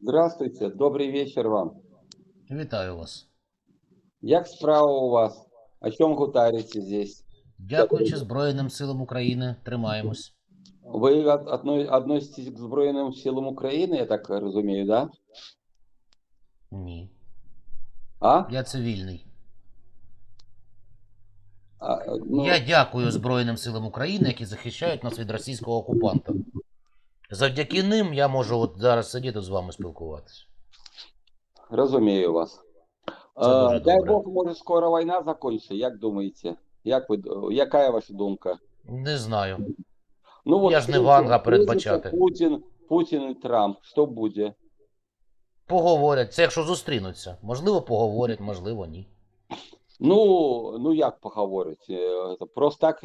Здравствуйте, добрый вечер вам. Вітаю вас. Як справа у вас? О чем гутарите здесь? Дякуючи Збройним силам України, тримаємось. Вы от- одно- относитесь к Збройным силам Украины, я так разумею, да? Ні. А? Я цивільний. А, ну, Я дякую Збройним силам України, які захищають нас від російського окупанта. Завдяки ним я можу от зараз сидіти з вами спілкуватися. Розумію вас. Е, дай добре. Бог, може скоро війна закінчиться, як думаєте? Як ви, яка ваша думка? Не знаю. Ну, от Я ж не Ванга передбачати. Путін, Путін і Трамп, що буде? Поговорять. Це якщо зустрінуться. Можливо, поговорять, можливо, ні. Ну, ну як поговорить? Е, це Просто так,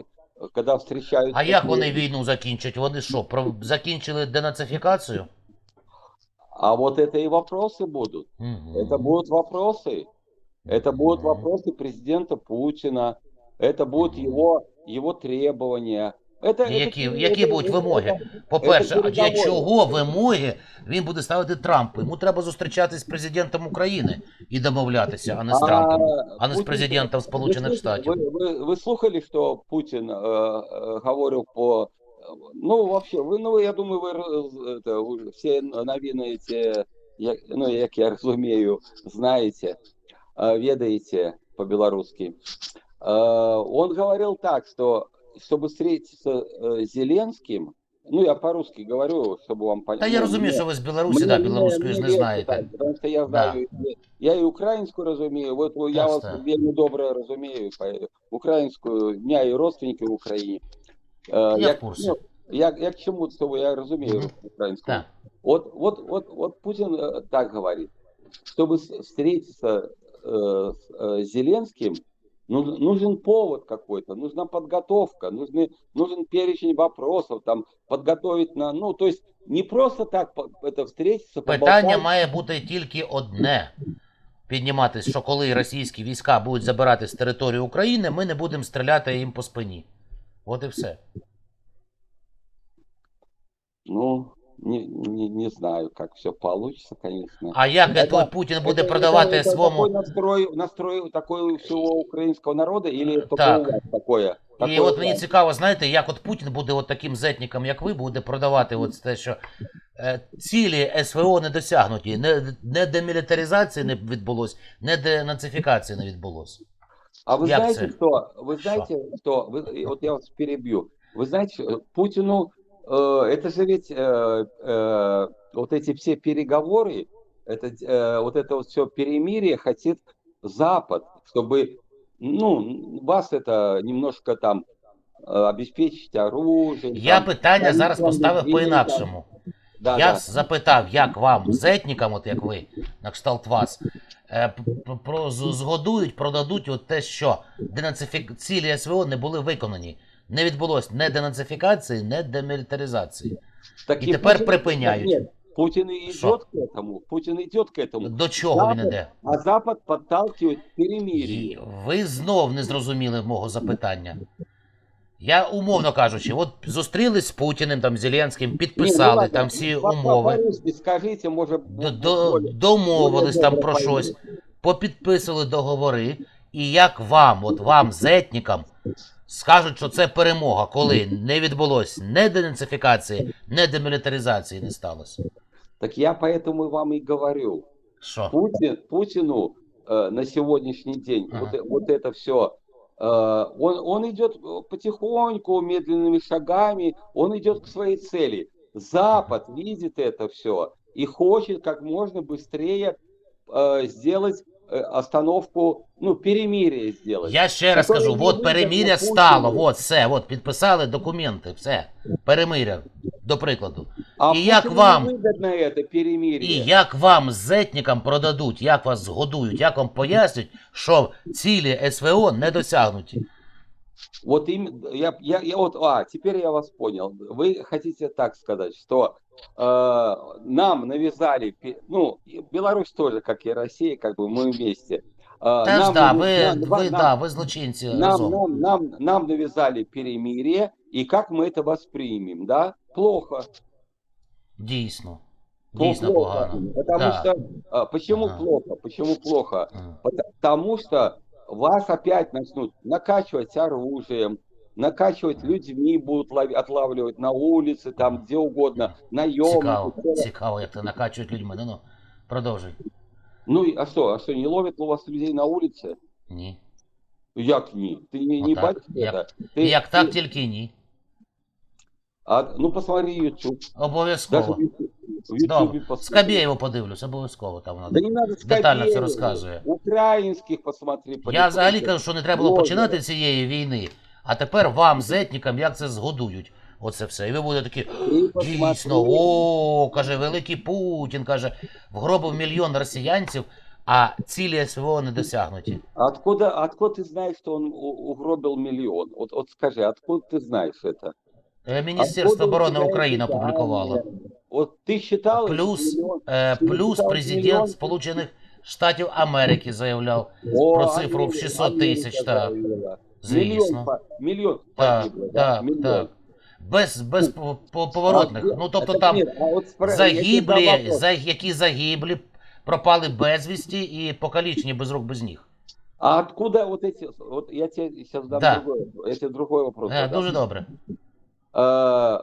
коли зустрічаються... А як вони війну закінчать? Вони що, про... закінчили денацифікацію? А вот это и вопросы будут. Мгм. Это будут вопросы. Это будут Мгм. вопросы президента Путина. Это будут Мгм. его, его требования. Это, это- Які, это- які это- будуть это- вимоги? По-перше, Це а для переговори. чого вимоги він буде ставити Трампу? Йому треба зустрічатись з президентом України і домовлятися, а не з Трампом, а не з Путін- президентом Сполучених ви, Штатів. Ви, ви, ви слухали, що Путін е, е, говорив по... Ну, вообще, ви, ну, я думаю, ви, роз- это, ви всі новини ці, як, ну, як я розумію, знаєте, е, ведаете по-белорусски. Э, Он говорил так, что чтобы встретиться э, с Зеленским, ну, я по-русски говорю, чтобы вам понять. Та я розумію, що ви з Білорусі, да, білоруською ж не знаєте. Потому що я знаю, я і українську розумію, от я Так, вас так. вельми добре розумію, по- українську, у мене і родственники в Україні. Е, Я як, в курсі. ну, як, як чому того я розумію Мгм. українську. Так. Вот, вот, вот, вот Путин э, так говорит, чтобы с- встретиться э, с э, Зеленским, ну- нужен повод какой-то, нужна подготовка, нужны, нужен перечень вопросов, там подготовить на, ну то есть не просто так это встретиться, Питання має бути тільки одне. Підніматись, що коли російські війська будуть забирати з території України, ми не будемо стріляти їм по спині. От і все. Ну, не, не, не знаю, как все получится, конечно. А як Это- той Путін буде Это- продавати это- это своєму такой настрой, настрой такой у всего украинского народа или только Так. у вас такое? І Такое от у мені вас? цікаво, знаєте, як от Путін буде от таким зетником, як ви, буде продавати от те, що е, цілі СВО не досягнуті, не, не демілітаризації не відбулось, не денацифікації не відбулось. А вы Як знаете, це? что? Вы знаете, что? Вы, вот я вас перебью. Вы знаете, что Путину э, это же ведь э, э, вот эти все переговоры, это э, вот это вот все перемирие хотит Запад, чтобы ну вас это немножко там э, обеспечить оружием. Я там, питання там, зараз там, поставив там, по-інакшому. Да, Я да. запитав, як вам, зетникам, от як ви, на кшталт вас, е, п- п- про, з- згодують, продадуть от те, що денацифік... цілі СВО не були виконані. Не відбулось не денацифікації, не демілітаризації. Так і тепер Путин- припиняють. Нет, идет Що? к этому. Путин идет к этому. До чого він Запад- іде? А Запад подталкивает к Ви знов не зрозуміли мого запитання. Я умовно кажучи, от зустрілись з Путіним, там, Зеленським, підписали там всі умови. До, до, более- домовились там про щось, попідписували договори, і як вам, от вам, зетникам, скажуть, що це перемога, коли не відбулось не денацифікації, не демілітаризації не сталося. Так я поэтому вам и говорю. Що? Путин, Путину э, на сегодняшний день Ага. вот, э- вот это все, он, он идет потихоньку, медленными шагами, он идет к своей цели. Запад видит это все и хочет как можно быстрее э, сделать э, остановку, ну, перемирие сделать. Я ще раз Такого кажу, не от буде перемиря на стало, Путіна. от все, от підписали документи, все. Перемиря, до прикладу. А и як Путину вам? выгодно это перемирие. І як вам зетникам продадуть, як вас згодують, як вам пояснять, що цілі СВО не досягнуті. Вот им, я, я, я вот, а, теперь я вас понял. Вы хотите так сказать, что э, нам навязали, пе- ну, и Беларусь тоже, как и Россия, как бы мы вместе. Э, Та ж нам да, нави- ви, нам- ви, нам- да, ви злочинці нам, разом. нам, нам, нам навязали перемирие, и как мы это воспримем, да? Плохо. Дійсно. То Дійсно плохо. погано. Потому Да. что, а, почему Ага. плохо? Почему плохо? Ага. Потому что вас опять начнут накачивать оружием, накачивать людьми, будут лови- отлавливать на улице, там где угодно, Цікаво, наемники. цікаво, як це накачують людьми. Ну ну, продовжуй. Ну и- а что, а что, не ловят у вас людей на улице? Ні. Як ні? Ты не, не Отак. бачишь Як- это? Ты, Як так, ты- тільки ні. а, ну посмотри YouTube. Даже Обов'язково. в YouTube, в Добре. YouTube посмотри. Скабєєву подивлюсь, обов'язково там Да воно. не надо Детально все Скобеева, розказує. Українських посмотри. Я політиків. взагалі кажу, що не треба було Блогери. починати цієї війни, а тепер вам, зетникам, як це згодують. Оце все. І ви будете такі, Ти посмотри. дійсно, о, каже, великий Путін, каже, вгробив мільйон росіянців, а цілі СВО не досягнуті. Откуда, откуда ты знаешь, что он у- угробил миллион? Вот, вот скажи, откуда ты знаешь это? Е, Міністерство Откуда у оборони тебя України эти опублікувало. данные? Вот ты считал Плюс, миллион? Е, Ти Плюс читав президент мільйон? Сполучених Штатів Америки заявляв. О, про цифру в Америка- 600 тисяч, Америка так. заявила. Звісно. Миллион, по- миллион Так, погибло, да? так, Миллион. так. Без, без по- по- поворотних. А, Ну, тобто это там нет, а вот спра- я тебе загиблі, дам вопрос. за, які загиблі, пропали безвісті і покалічені без рук, без ніг. А откуда вот эти... Вот я тебе сейчас дам Да. другой, я тебе другой вопрос. Е, задам. Дуже добре. Э,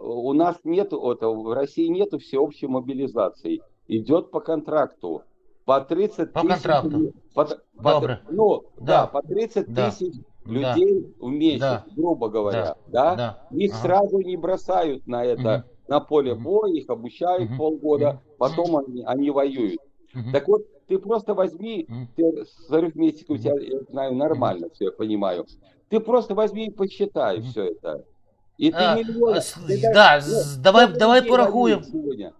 у нас нет, это, в России нету всеобщей мобилизации. Идет по контракту. По 30 По тысяч... контракту. по- по- Добре. ну, да. Да. по 30 Да. тысяч Да. людей в месяц, Да. грубо говоря. Да. Да. Их Ага. сразу не бросают на это, Мгм. на поле Мгм. боя, их обучают Мгм. полгода, Мгм. потом они, они воюют. Мгм. Так вот, ты просто возьми, Мгм. ты с арифметикой у тебя, я знаю, нормально все, я понимаю. Ты просто возьми и посчитай Мгм. все это. И ты А, миллион... а, с- да, з- давай- давай порахуємо.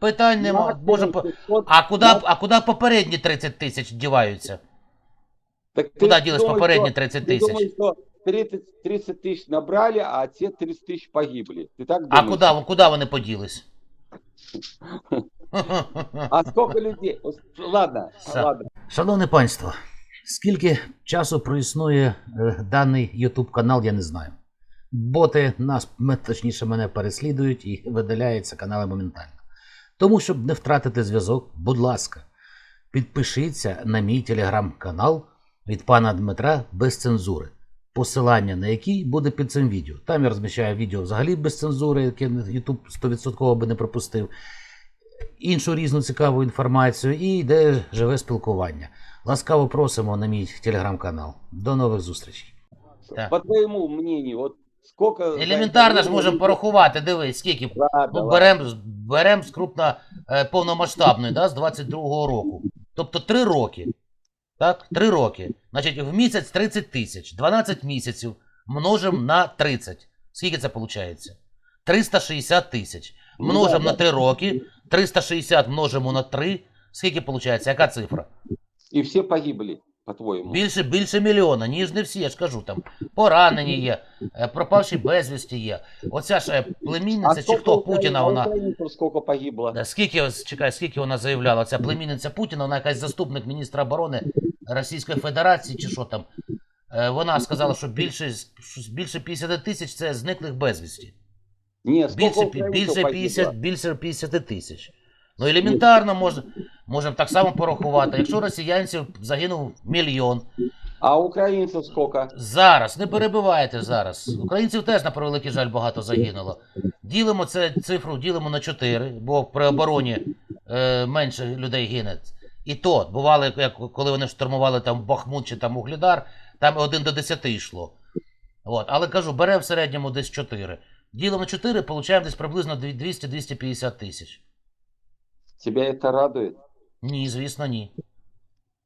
Питань нема. Може, по- а куди, а куди попередні 30 тисяч діваються? Куди ділись попередні 30 Ты тисяч? думаешь, что 30, 30 тысяч набрали, а те 30 тысяч погибли. Ты так А думаешь? куди, куди вони поділись? А сколько людей? Вот, Ладно, Са- ладно. Шановне панство, скільки часу проіснує е, даний YouTube канал, я не знаю. Боти нас, м- точніше, мене переслідують і видаляються канали моментально. Тому, щоб не втратити зв'язок, будь ласка, підпишіться на мій телеграм-канал від пана Дмитра без цензури. Посилання на який буде під цим відео. Там я розміщаю відео взагалі без цензури, яке YouTube 100% би не пропустив іншу різну цікаву інформацію і йде живе спілкування. Ласкаво просимо на мій телеграм-канал. До нових зустрічей. Так. По твоему мнению, вот сколько... Елементарно ж можемо порахувати, дивись, скільки. Ладно, Ну, беремо берем з крупно е, повномасштабної, да, з 22-го року. Тобто 3 роки. Так, 3 роки. Значить, в місяць 30 тисяч. 12 місяців множимо на 30. Скільки це виходить? 360 тисяч. Ну, Множимо на 3 роки. 360 множимо на 3. Скільки виходить? Яка цифра? И все погибли, по-твоему. Більше, більше мільйона, ніж не всі, я ж кажу, там поранені є, е, пропавші безвісті є. Оця ж е, племінниця, чи хто Путіна, вона. сколько погибло? Е, Скільки, чекай, скільки вона заявляла? Ця племінниця Путіна, вона якась заступник міністра оборони Російської Федерації, чи що там. Е, Вона сказала, що більше, більше 50 тисяч це зниклих безвісті. Сколько Більше, більше, 50, більше 50 тисяч. Ну, елементарно можна, можемо так само порахувати. Якщо росіянців загинув мільйон, А украинцев сколько? Зараз, не перебивайте зараз. Українців теж, на превеликий жаль, багато загинуло. Ділимо це цифру, ділимо на 4, бо при обороні е, менше людей гине. І то, бувало, як коли вони штурмували там Бахмут чи там Углідар, там 1 до 10 йшло. От. Але кажу, бере в середньому десь 4. Ділимо на 4, получаємо десь приблизно 200-250 тисяч. Тебя это радует? Ні, звісно, ні.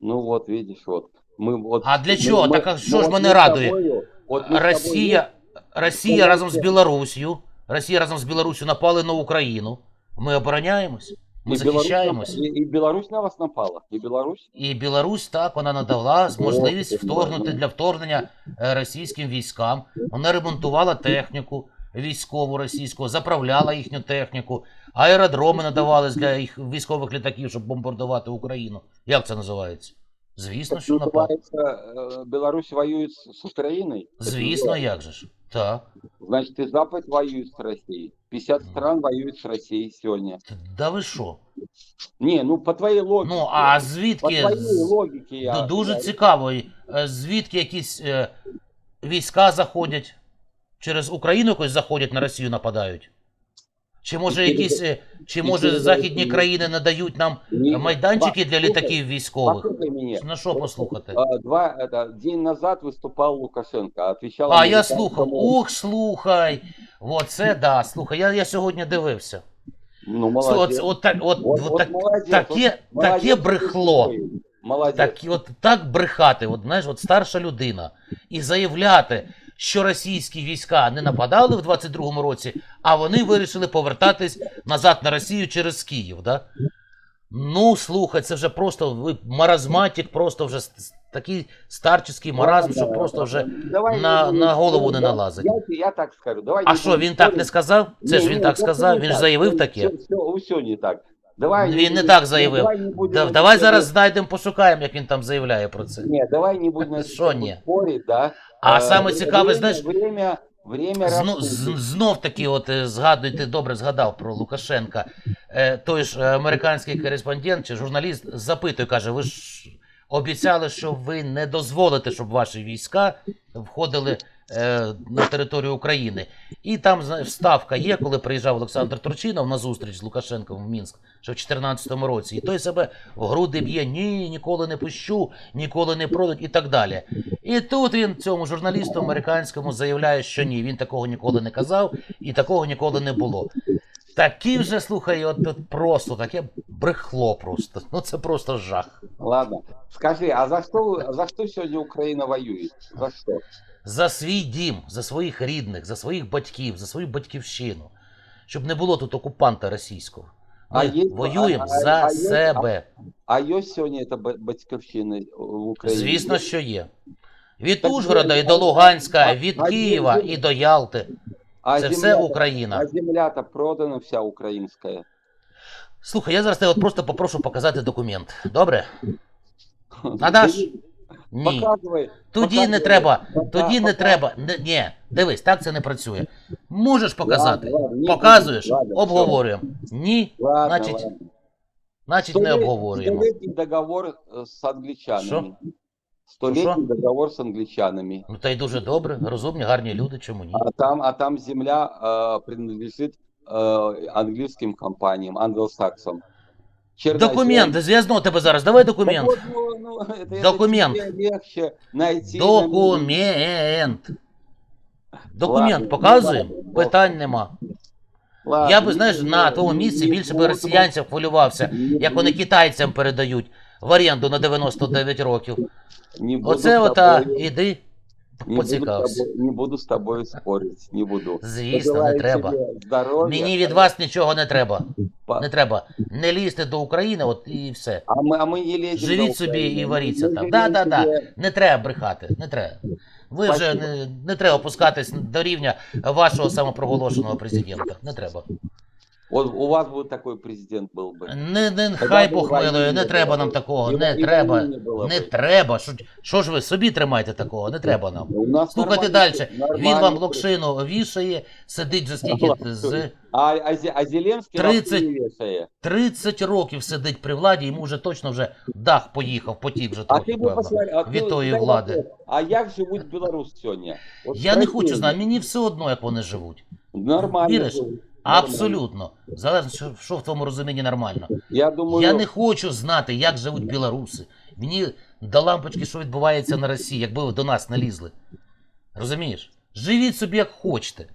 Ну вот, видишь, вот. Мы вот... А для мы- чого? мы- Так а ну що ж вот мене мы с радує? тобою- вот мы с тобой Росія, Росія Давайте. разом з Білоруссю, Росія разом з Білоруссю напали на Україну. Ми обороняємось, ми и Беларусь захищаємось. на- И, и Беларусь на вас напала? И Беларусь? І Білорусь так вона надала можливість Ох, вторгнути для вторгнення е, російським військам. Вона ремонтувала техніку військову російську, заправляла їхню техніку, аеродроми надавались для їх військових літаків, щоб бомбардувати Україну. Як це називається? Звісно, Так що напала. называется, э, Беларусь воюет с, с Украиной? Так Звісно, называется. як же ж. Так. Значит, и Запад воюет с Россией. 50 стран воюют с Россией сегодня. Да ви що? Не, ну по твоей логике. Ну, а По звідки? твоей з- логике я... Ду- Дуже я- цікаво, і, е, звідки якісь е, війська заходять? Через Україну якось заходять на Росію нападають? Чи може І через- якісь, е, чи і може через західні Росію. країни надають нам Не- майданчики Ба- для слухай, літаків військових? Послушай меня. На що послухати? А, Два, это, день назад выступал Лукашенко, отвечал... А, я американскому- слухав. Ух, слухай. Оце да, слухай, я, я сьогодні дивився. Ну, Слухай, молодец. От, от, так- от, Вот- от вот так, молодец, таке, Молодец, таке брехло. ты Молодец. Так, от так брехати, от знаєш, от старша людина, і заявляти, що російські війська не нападали в 22-му році, а вони вирішили повертатись назад на Росію через Київ. Да? Ну, слухай, це вже просто маразматик, просто вже такий старческий маразм, що просто вже. давай на- на голову не налазить. Я, я так скажу. Давай А що, він так не сказав? Це ж він так сказав, він ж заявив таке. Все, все, все не так. Давай Він не так заявив. Давай не будем Да- давай зараз знайдемо, пошукаємо, як він там заявляє про це. Ні, давай не будем на цю Що тему ні? спорить, да. А Е, саме цікаве, знаєш, Время, время Зно, знов таки, от е, згадуй, ти добре згадав про Лукашенка. Е, той ж американський кореспондент чи журналіст запитує, каже: ви ж обіцяли, що ви не дозволите, щоб ваші війська входили на територію України. І там знаєш, вставка є, коли приїжджав Олександр Турчинов на зустріч з Лукашенком в Мінськ ще в 2014 році. І той себе в груди б'є: ні, ніколи не пущу, ніколи не пройдуть і так далі. І тут він цьому журналісту американському заявляє, що ні, він такого ніколи не казав і такого ніколи не було. Такі вже, слухай, от, от просто таке брехло просто. Ну це просто жах. Ладно. Скажи, а за что, за что сегодня Украина воюет? За что? За свій дім, за своїх рідних, за своїх батьків, за свою батьківщину. Щоб не було тут окупанта російського. Ми А є- воюємо а- а- за а себе. А есть сегодня это ба- батьковщина в Украине? Звісно, що є. Від Так, Ужгорода і до Луганська, а- від а Києва є- і до Ялти. А Це все земля-то- Україна. А земля-то продана вся украинская. Слухай, я зараз тебе от просто попрошу показати документ. Добре? Надаш? Ні. Показывай. Тоді показывай. не треба. Пока- Тоді не пока- треба. Не, ні, дивись, так це не працює. Можеш показати. Ладно, ладно, ні, Показуєш, ладно, обговорюємо. Ні, Ладно, Значить, ладно. значить не Столет- обговорюємо. Столетний договор э, с англичанами. Що? Столетний договор с англичанами. Ну та й дуже добре, розумні, гарні люди, чому ні? А там, а там земля э, принадлежит э, английским компаниям, англосаксам. Чернозем- Документ, зв'язно тебе зараз. Давай документ. ну, ну, это- это Документ. тебе легче найти. Документ. Документ Ладно, показуємо? ладно. Питань нема. Ладно, Я би, знаєш, не- на тому не- місці більше би буду- росіянців хвилювався, як вони китайцям передають в оренду на 99 років. не буду Оце с ота, тобою- іди, не буду, с поцікався. тобой, не буду с тобой спорить, не буду. Звісно, не Пожелаю треба. тебе здоровья. Мені від вас нічого не треба. Па- Не треба. Не лізьте до України, от і все. А мы, а мы не лезем Живіть до собі Украины. і варіться Мы там. живем Да, да, да. себе- Не треба брехати, не треба. Ви вже Спасибо. не, не треба опускатись до рівня вашого самопроголошеного президента. Не треба. Вот у вас бы такой президент был бы. Не, не Тоді хай б Бог і війни милує, не не треба було. нам такого, І- не і треба. війни не було Не б. треба. Що, що ж ви собі тримаєте такого? Не треба нам. У нас Слухайте нормальный- далі. Він нормальный вам президент. локшину вішає, сидить вже стільки з А, а, Зе- а Зеленский 30. лапшу не вешает. 30 років сидить при владі, йому вже точно вже дах поїхав, потік вже А трохи, ты бы певно. посмотри, а від ты тої дай влади. вопрос, А як живуть білоруси сьогодні? От Я не спроси хочу знати, їх. мені все одно, як вони живуть. Нормально. Віриш? Абсолютно. Залежно, що, що в твоєму розумінні нормально. Я думаю, Я не хочу знати, як живуть білоруси. Мені до лампочки, що відбувається на Росії, якби ви до нас не лізли. Розумієш? Живіть собі як хочете.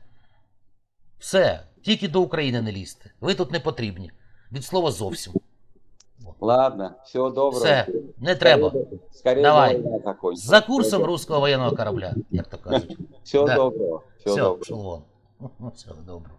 Все, тільки до України не лізьте. Ви тут не потрібні. Від слова зовсім. ладно, всього доброго. Все, не треба. Скорее Давай. За курсом руського воєнного корабля, як то кажуть. Всього Да. доброго. Всього Все, доброго. Всього доброго.